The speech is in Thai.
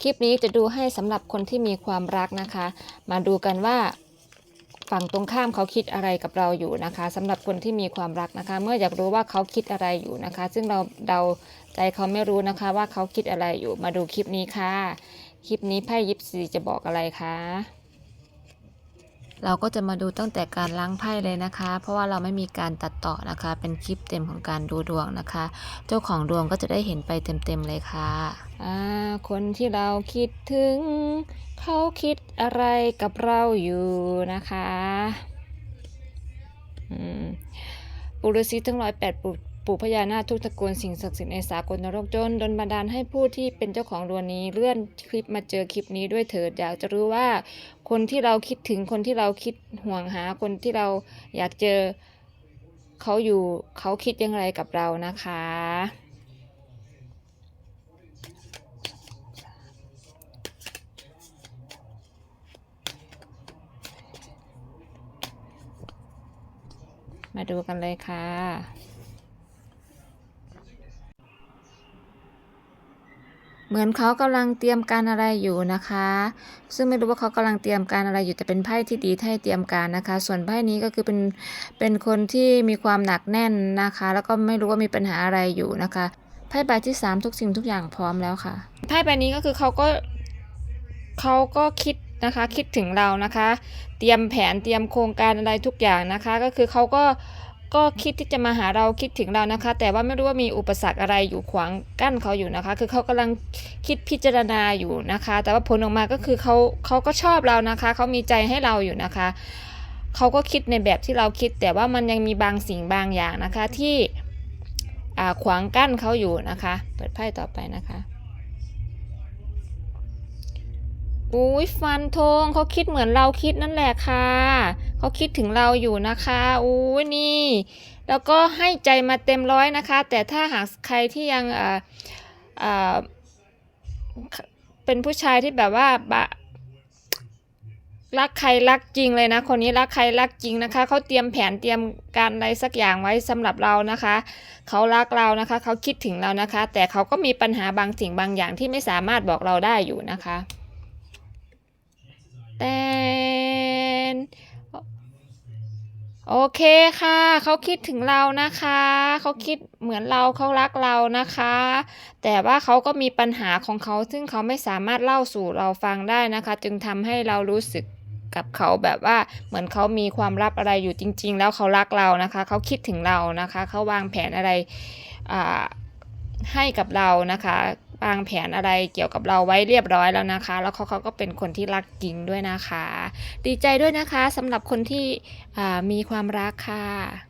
คลิปนี้จะดูให้สำหรับคนที่มีความรักนะคะ มาดูกันว่าฝั่งตรงข้ามเขาคิดอะไรกับเราอยู่นะคะสำหรับคนที่มีความรักนะคะ เมื่ออยากรู้ว่าเขาคิดอะไรอยู่นะคะ ซึ่งเราเดาใจเขาไม่รู้นะคะว่าเขาคิดอะไรอยู่ มาดูคลิปนี้ค่ะ คลิปนี้ไพ่ยิปซีจะบอกอะไรคะ เราก็จะมาดูตั้งแต่การล้างไพ่เลยนะคะ เพราะว่าเราไม่มีการตัดต่อนะคะ เป็นคลิปเต็มของการดูดวงนะคะ เจ้าของดวงก็จะได้เห็นไปเต็มๆเลยค่ะอ่าคนที่เราคิดถึง เขาคิดอะไรกับเราอยู่นะคะอืมปุรุษีทั้งร้อยแปดปู่ ปู่พญานาคทุกตระกูลสิ่งศักดิ์สิทธิ์ในสากลนรกจนดนบันดาลให้ผู้ที่เป็นเจ้าของดวงนี้เลื่อนคลิปมาเจอคลิปนี้ด้วยเถิดอยากจะรู้ว่า คนที่เราคิดถึงคนที่เราคิดห่วงหาคนที่เราอยากเจอเขาอยู่เขาคิดยังไงกับเรานะคะ มาดูกันเลยค่ะ เหมือนเขากำลังเตรียมการอะไรอยู่นะคะ ซึ่งไม่รู้ว่าเขากำลังเตรียมการอะไรอยู่แต่เป็นไพ่ที่ดีให้เตรียมการนะคะ ส่วนไพ่นี้ก็คือเป็นเป็นคนที่มีความหนักแน่นนะคะ แล้วก็ไม่รู้ว่ามีปัญหาอะไรอยู่นะคะไพ่ใบที่สามทุกสิ่งทุกอย่างพร้อมแล้วค่ะไพ่ใบนี้ก็คือเขาก็เขาก็คิดนะคะคิดถึงเรานะคะ เตรียมแผนเตรียมโครงการอะไรทุกอย่างนะคะ ก็คือเขาก็ ก็คิดที่จะมาหาเราคิดถึงเรานะคะ แต่ว่าไม่รู้ว่ามีอุปสรรคอะไรอยู่ขวางกั้นเขาอยู่นะคะ คือเขากำลังคิดพิจารณาอยู่นะคะ แต่ว่าผลออกมาก็คือเขาเขาก็ชอบเรานะคะเขามีใจให้เราอยู่นะคะเขาก็คิดในแบบที่เราคิด แต่ว่ามันยังมีบางสิ่งบางอย่างนะคะที่ขวางกั้นเขาอยู่นะคะ เปิดไพ่ต่อไปนะคะ อุ้ยฟันธงเขาคิดเหมือนเราคิดนั่นแหละค่ะ เขาคิดถึงเราอยู่นะคะอุ้ยนี่ แล้วก็ให้ใจมาเต็มร้อยนะคะ แต่ถ้าหากใครที่ยังอ่าอ่าเป็นผู้ชายที่แบบว่าบะรักใครรักจริงเลยนะ คนนี้รักใครรักจริงนะคะเขาเตรียมแผนเตรียมการอะไรสักอย่างไว้สำหรับเรานะคะเขารักเรานะคะเขาคิดถึงเรานะคะ แต่เขาก็มีปัญหาบางสิ่งบางอย่างที่ไม่สามารถบอกเราได้อยู่นะคะ แตนโอเคค่ะ เขาคิดถึงเรานะคะ เขาคิดเหมือนเราเขารักเรานะคะ แต่ว่าเขาก็มีปัญหาของเขาซึ่งเขาไม่สามารถเล่าสู่เราฟังได้นะคะ จึงทำให้เรารู้สึกกับเขาแบบว่าเหมือนเขามีความลับอะไรอยู่จริง ๆ แล้วเขารักเรานะคะ เขาคิดถึงเรานะคะ เขาวางแผนอะไรให้กับเรานะคะ วางแผนอะไรเกี่ยวกับเราไว้เรียบร้อยแล้วนะคะ แล้วเขาเขาก็เป็นคนที่รักจริงด้วยนะคะ ดีใจด้วยนะคะสำหรับคนที่มีความรักค่ะ